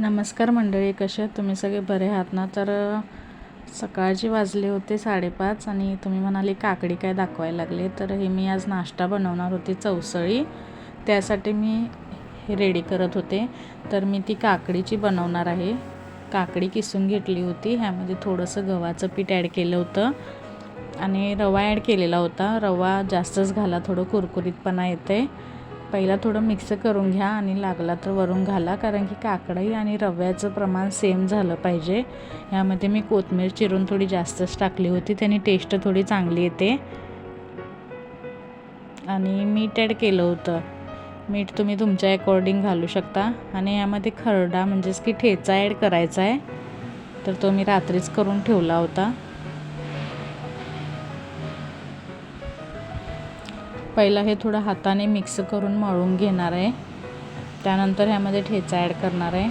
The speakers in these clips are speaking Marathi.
नमस्कार मंडळी कसे तुम्ही सगळे बरे आहात ना? तर सकाळचे वाजले होते साडेपाच आणि तुम्ही म्हणाले काकडी काय दाखवायला लागले? तर हे मी आज नाश्ता बनवणार होते चवसळी. त्यासाठी मी हे रेडी करत होते. तर मी ती काकडीची बनवणार आहे. काकडी किसून घेतली होती. ह्यामध्ये थोडंसं गव्हाचं पीठ ॲड केलं होतं आणि रवा ॲड केलेला होता. रवा जास्तच घाला थोडं कुरकुरीतपणा येते पहिला थोडं मिक्स करून घ्या आणि लागला तर वरून घाला कारण की काकडाई आणि रव्याचं प्रमाण सेम झालं पाहिजे. यामध्ये मी कोथमीर चिरून थोडी जास्तच टाकली होती त्याने टेस्ट थोडी चांगली येते. आणि मीठ ॲड केलं होतं. मीठ तुम्ही तुमच्या अकॉर्डिंग घालू शकता. आणि यामध्ये खरडा म्हणजेच की ठेचा ॲड करायचा आहे. तर तो मी रात्रीच करून ठेवला होता. पहिला हे थोडं हाताने मिक्स करून मळून घेणार आहे. त्यानंतर ह्यामध्ये ठेचा ॲड करणार आहे.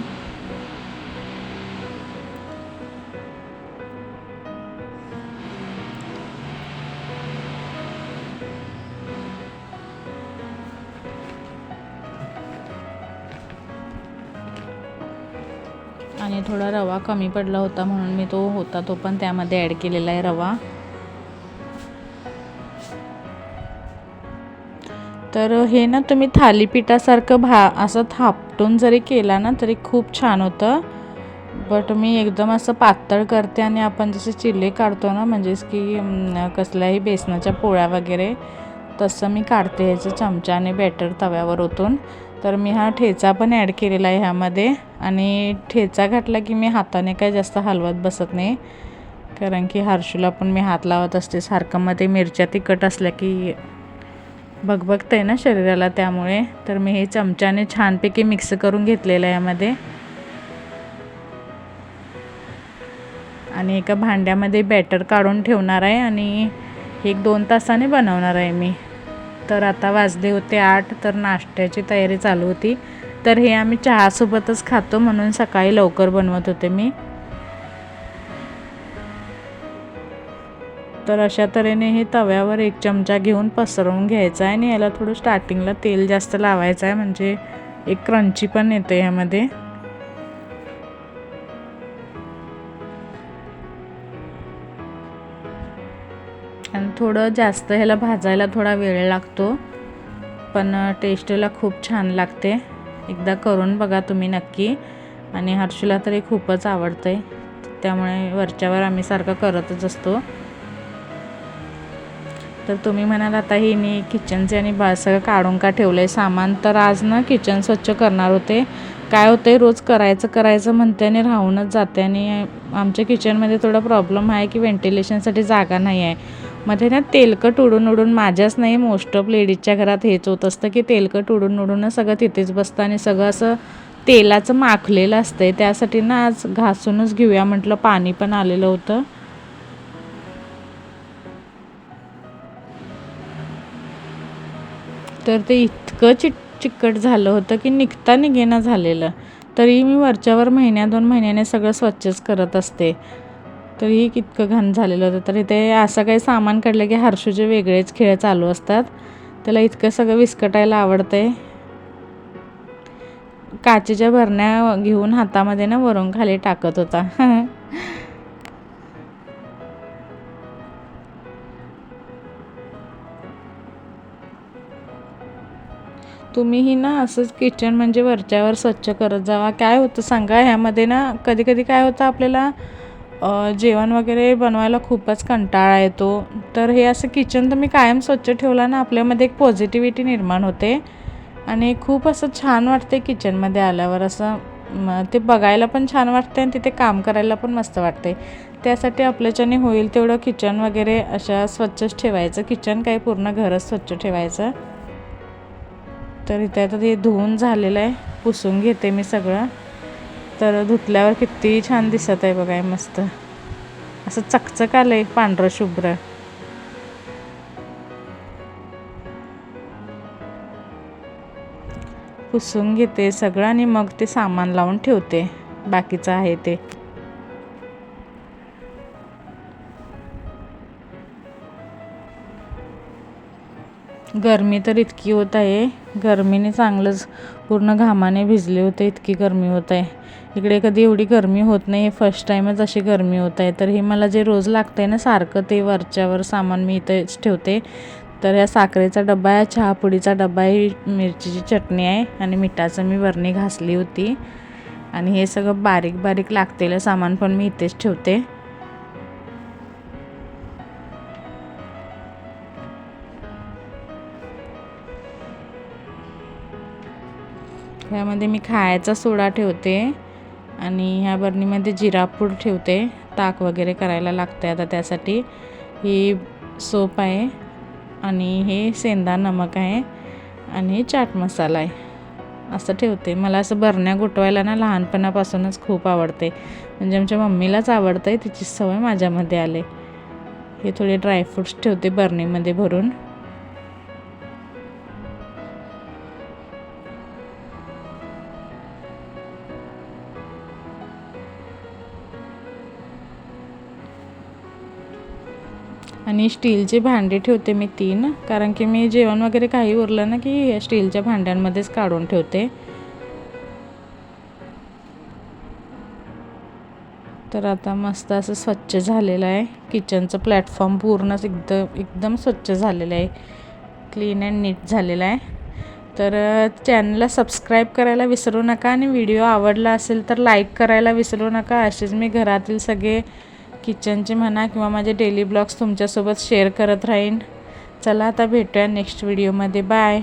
आणि थोडा रवा कमी पडला होता म्हणून मी तो होता तो पण त्यामध्ये ॲड केलेला आहे रवा. तर हे ना तुम्ही थालीपीठासारखं भा असं थापटून जरी केला ना तरी खूप छान होतं. बट मी एकदम असं पातळ करते आणि आपण जसे चिल्ले काढतो ना म्हणजेच की कसल्याही बेसनाच्या पोळ्या वगैरे तसं मी काढते ह्याचं चमच्याने बॅटर तव्यावर ओतून. तर मी हा ठेचा पण ॲड केलेला आहे ह्यामध्ये. आणि ठेचा घातला की मी हाताने काय जास्त हलवत बसत नाही. कारण की हर्षूला पण मी हात लावत असते. सारखं मध्ये मिरच्या तिखट असल्या की बघबघतंय ना शरीराला त्यामुळे. तर मी हे चमच्याने छानपैकी मिक्स करून घेतलेलं आहे यामध्ये. आणि एका भांड्यामध्ये बॅटर काढून ठेवणार आहे आणि एक दोन तासाने बनवणार आहे मी. तर आता वाजले होते आठ तर नाश्त्याची तयारी चालू होती. तर हे आम्ही चहासोबतच खातो म्हणून सकाळी लवकर बनवत होते मी. तर अशा तऱ्हेने हे तव्यावर एक चमचा घेऊन पसरवून घ्यायचा आहे आणि याला थोडं स्टार्टिंगला तेल जास्त लावायचं आहे म्हणजे एक क्रंची पण येते ह्यामध्ये आणि थोडं जास्त ह्याला भाजायला थोडा वेळ लागतो पण टेस्टला खूप छान लागते. एकदा करून बघा तुम्ही नक्की. आणि हर्षूला तरी खूपच आवडतं आहे त्यामुळे वरच्यावर आम्ही सारखं करतच असतो. तर तुम्ही म्हणाल आता ही मी किचनचे आणि बा सगळं काढून का ठेवलं आहे सामान तर आज ना किचन स्वच्छ करणार होते. काय होते रोज करायचं करायचं म्हणते आणि राहूनच जाते आणि आमच्या किचनमध्ये थोडा प्रॉब्लेम आहे की व्हेंटिलेशनसाठी जागा नाही आहे. मध्ये ना तेलकट उडून उडून माझ्याच नाही मोस्ट ऑफ लेडीजच्या घरात हेच होत असतं की तेलकट उडून उडून सगळं तिथेच बसतं आणि सगळं असं तेलाचं माखलेलं असतंय. त्यासाठी ना आज घासूनच घेऊया म्हटलं पाणी पण आलेलं होतं. तर ते इतकं चिट चिकट झालं होतं की निघता निघेना झालेलं. तरी मी वरच्यावर महिन्या दोन महिन्याने सगळं स्वच्छच करत असते. तरीही कितकं घाण झालेलं होतं. तरी ते असं काही सामान काढलं की हर्षूचे वेगळेच खेळ चालू असतात. त्याला इतकं सगळं विस्कटायला आवडते काचेच्या भरण्या घेऊन हातामध्ये ना वरून खाली टाकत होता. तुम्हीही ना असंच किचन म्हणजे वरच्यावर स्वच्छ करत जावा. काय होतं सांगा ह्यामध्ये ना कधी कधी काय होतं आपल्याला जेवण वगैरे बनवायला खूपच कंटाळा येतो. तर हे असं किचन तुम्ही कायम स्वच्छ ठेवला ना आपल्यामध्ये एक पॉझिटिव्हिटी निर्माण होते. आणि खूप असं छान वाटते किचनमध्ये आल्यावर असं ते बघायला पण छान वाटते आणि तिथे काम करायला पण मस्त वाटते त्यासाठी आपल्याच्याने होईल तेवढं किचन वगैरे अशा स्वच्छच ठेवायचं. किचन काय पूर्ण घरच स्वच्छ ठेवायचं. तर इथे आता ते धुवून झालेलं आहे. पुसून घेते मी सगळं. तर धुतल्यावर किती छान दिसत आहे बघाय मस्त. असं चकचक आलं आहे पांढरं शुभ्र. पुसून घेते सगळं आणि मग ते सामान लावून ठेवते. बाकीचं आहे ते. गरमी तर इतकी होत आहे. गरमीने चांगलंच पूर्ण घामाने भिजले होते इतकी गरमी होत आहे. इकडे कधी एवढी गरमी होत नाही फर्स्ट टाईमच अशी गरमी होत आहे. तर हे मला जे रोज लागतं आहे ना सारखं ते वरच्यावर सामान मी इथेच ठेवते. तर या साखरेचा डबा आहे चहापुडीचा डबा आहे मिरचीची चटणी आहे आणि मिठाचं मी वरणी घासली होती. आणि हे सगळं बारीक बारीक लागतेलं सामान पण मी इथेच ठेवते. ह्यामध्ये मी खायचा सोडा ठेवते आणि ह्या बरणीमध्ये जिरापूड ठेवते. ताक वगैरे करायला लागते आता त्यासाठी. ही सोप आहे आणि हे सेंदा नमक आहे आणि चाट मसाला आहे. असं ठेवते. मला असं बरण्या गोठवायला ना लहानपणापासूनच खूप आवडते. म्हणजे आमच्या मम्मीलाच आवडतं आहे तिची सवय माझ्यामध्ये आले. हे थोडे ड्रायफ्रूट्स ठेवते बरणीमध्ये भरून. आणि स्टीलचे भांडे ठेवते मी तीन. कारण की मी जेवण वगैरे काही उरलं ना की स्टीलच्या भांड्यांमध्येच काढून ठेवते. तर आता मस्त असं स्वच्छ झालेलं आहे. किचनचं प्लॅटफॉर्म पूर्णच एकदम एकदम स्वच्छ झालेलं आहे. क्लीन अँड नीट झालेलं आहे. तर चॅनलला सबस्क्राईब करायला विसरू नका आणि व्हिडिओ आवडला असेल तर लाईक करायला विसरू नका. असेच मी घरातील सगळे किचनचे म्हणा किंवा माझे डेली ब्लॉग्स तुमच्यासोबत शेअर करत राहीन. चला आता भेटूया नेक्स्ट व्हिडिओमध्ये बाय